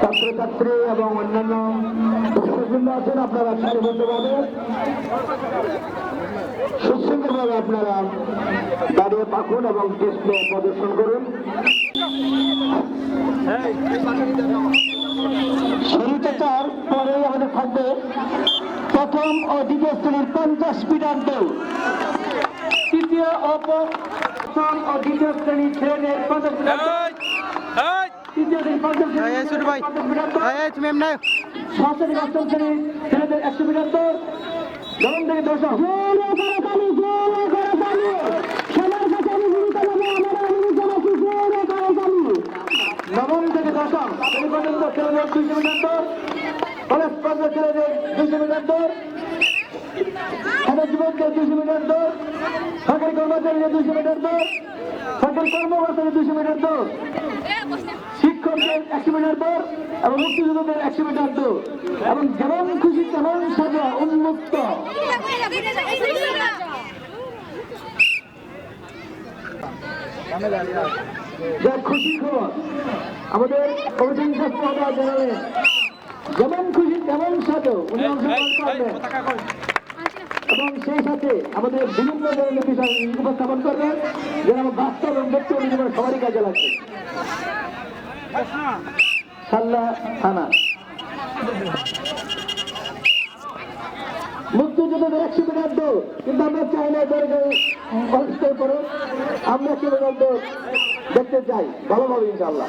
ছাত্রছাত্রী এবং অন্যান্য দর্শকবৃন্দ আছেন, আপনারা সারিবদ্ধভাবে সুশৃঙ্খলভাবে আপনারা দাঁড়িয়ে থাকুন এবং ডিসপ্লে প্রদর্শন করুন। শুরুতে পরে আমাদের থাকবে প্রথম ও দ্বিতীয় শ্রেণির পঞ্চাশ মিটার দৌড়। তৃতীয় ও প্রথম ও দ্বিতীয় শ্রেণির ছেলেদের পঞ্চাশ মিটার তুমি এমনি থেকে অষ্টম শ্রেণির ছেলেদের একশো দৌড় নবম থেকে দশম নবম থেকে দশম এই পর্যন্ত ছেলেদের দুইশো দৌড় কলেজ পর্যন্ত ছেলেদের দুইশো দৌড় ছাত্র যুবকদের দুইশো মিটার দৌড় সরকারি কর্মচারীদের দুইশো মিটার দৌড় মিটার দৌড় শিক্ষকদের একশো মিটার দৌড় এবং মুক্তিযোদ্ধাদের একশো মিটার দৌড়। এবং যেমন খুশি তেমন সাজা উন্মুক্ত। খুশি খবর। আমাদের জানালেন, যেমন খুশি তেমন সাজো উনি অংশগ্রহণ করবেন। এবং সেই সাথে আমাদের বিভিন্ন ধরনের বিষয় উপস্থাপন করবেন যেন আমার বাস্তব এবং ব্যক্তিগত জীবনে সবারই কাজে লাগবে। সাল্লা থানা মুক্তিযুদ্ধদের একশো মিটার কিন্তু আমরা চাই না এদেরকে করে আমরা একশো মিটার দেখতে চাই, ভালোভাবে ইনশাল্লাহ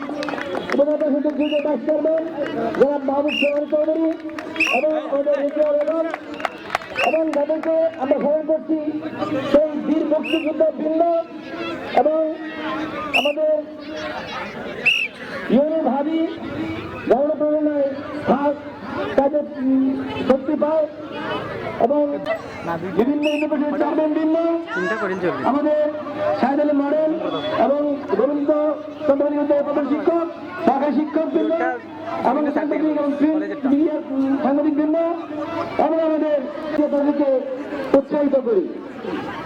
জনাব মাহবুব সোহান চৌধুরী এবং আমাদের রিজিয়াল এবং এবং যাদেরকে আমরা স্মরণ করছি সেই বীর মুক্তিযুদ্ধ ভিন্ন এবং আমাদের ইউনি ভাবি গণপ্রেরণায় ভাগ শক্তি পায় এবং বিভিন্ন ইউনিভার্সিটির চেয়ারম্যান আমাদের আলী মডেল এবং গোবিন্দ চন্দ্রী উদ্যোগ প্রধান শিক্ষক শাখা শিক্ষক বৃন্দ এবং সাংবাদিক বৃন্দ এবং আমাদের তাদেরকে উৎসাহিত করি।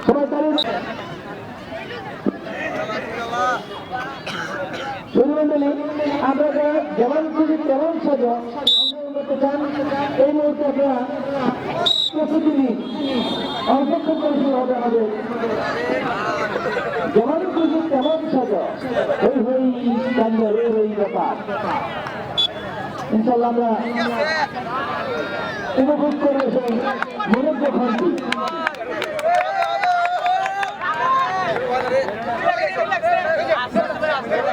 সবাই তাদের আপনারা যেমন খুশি তেমন সাজ করতে চান এই মুহূর্তে আপনারা নিন অংশগ্রহণ পরিষদ হবে আমাদের। যেমন খুশি তেমন সাজা? ওই হই ব্যাপার। ইনশাল্লাহ আমরা উপভোগ করে মনোজ্ঞ খানটি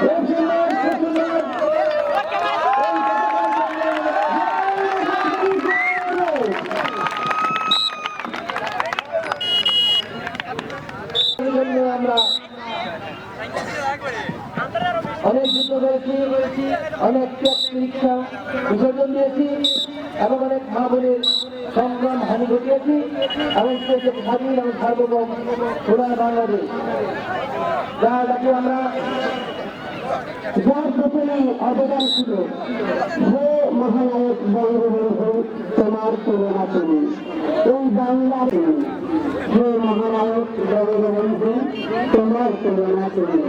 খুব সুন্দর খুব সুন্দর জন্য আমরা অনেক যুদ্ধ করেছি অনেক ত্যাগ পরীক্ষা বিসর্জন দিয়েছি এবং অনেক মা বোনের সংগ্রাম হানি ঘটিয়েছি এবং স্বাধীন এবং সার্বভৌম সোনার বাংলাদেশ, যা যাকে আমরা তোমার তুলনা তুমি। এই বাংলা তুমি হে মহানায়ক বঙ্গবন্ধু তোমার তুলনা তুমি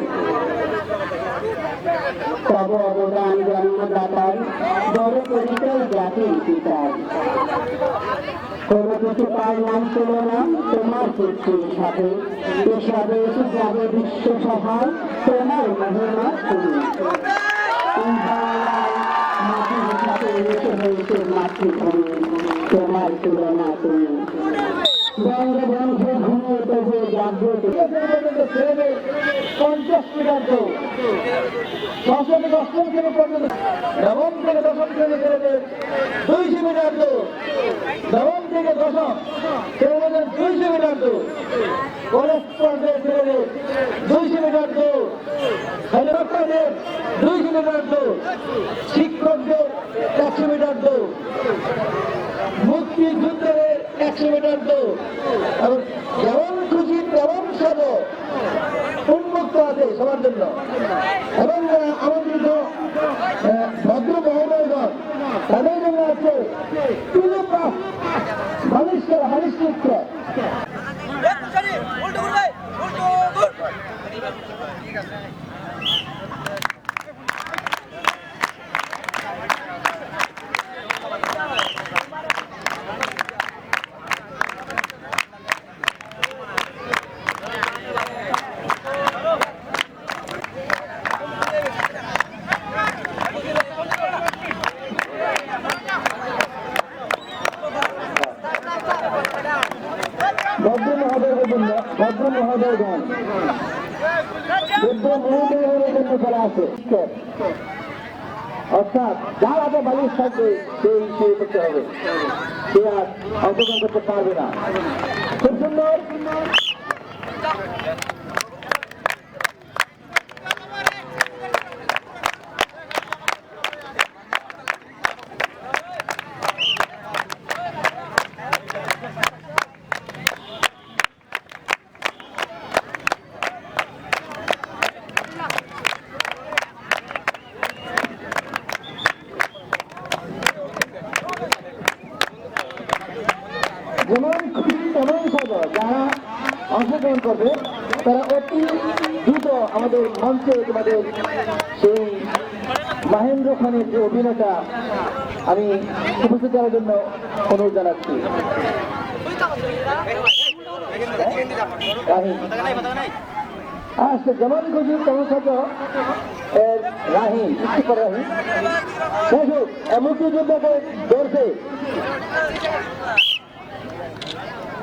তব অবদান জন্মদাতার বড় পরিচয় জাতির পিতার কোনো কিছু পার নাম তুলনা তোমার কীর্তির সাথে। এসবে এসে যাবে বিশ্ব সভায় তোমার মহিমা তুমি মাটির সাথে এসে বাংলাদেশের মাতৃভূমি। তুলনা তুমি বঙ্গবন্ধু ঘুমিয়ে তবু জাগ্রত পঞ্চাশ দৌড় দশম থেকে অষ্টম শ্রেণি পর্যন্ত নবম থেকে দশম শ্রেণি ছেলেদের দুইশো মিটার দৌড় নবম থেকে দশম ছেলেদের দুইশো মিটার দৌড় কলেজ পর্যায়ের ছেলেদের শিক্ষকদের একশো মিটার দৌড় মুক্তিযুদ্ধের মিটার যেমন খুশি তেমন উন্মুক্ত আছে সবার জন্য। এবং আমন্ত্রিত আহ, ভদ্র মহোদয়গণ আছে হানিস চিত্র ভদ্র মহোদয়গণ বুদ্ধ মহোদয়ের আছে। অর্থাৎ যার হাতে বালিশ শুয়ে করতে হবে। সে আর অংশগ্রহণ করতে পারবে না। খুব সুন্দর। করবে। তারা অতি দ্রুত আমাদের মঞ্চে তোমাদের সেই মাহেন্দ্র খানের যে অভিনেতা, আমি উপস্থিত করার জন্য অনুরোধ জানাচ্ছি। আসছে যেমন খুশি খবর এর রাহিম রাহিম দেখো মুক্তিযোদ্ধাকে ধরছে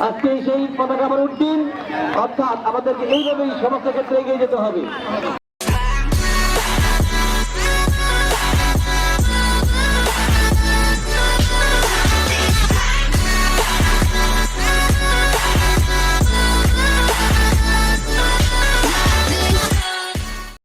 আজকে সেই পতাকা আবার উদ্দিন অর্থাৎ আমাদেরকে এইভাবেই সমস্ত ক্ষেত্রে এগিয়ে যেতে হবে।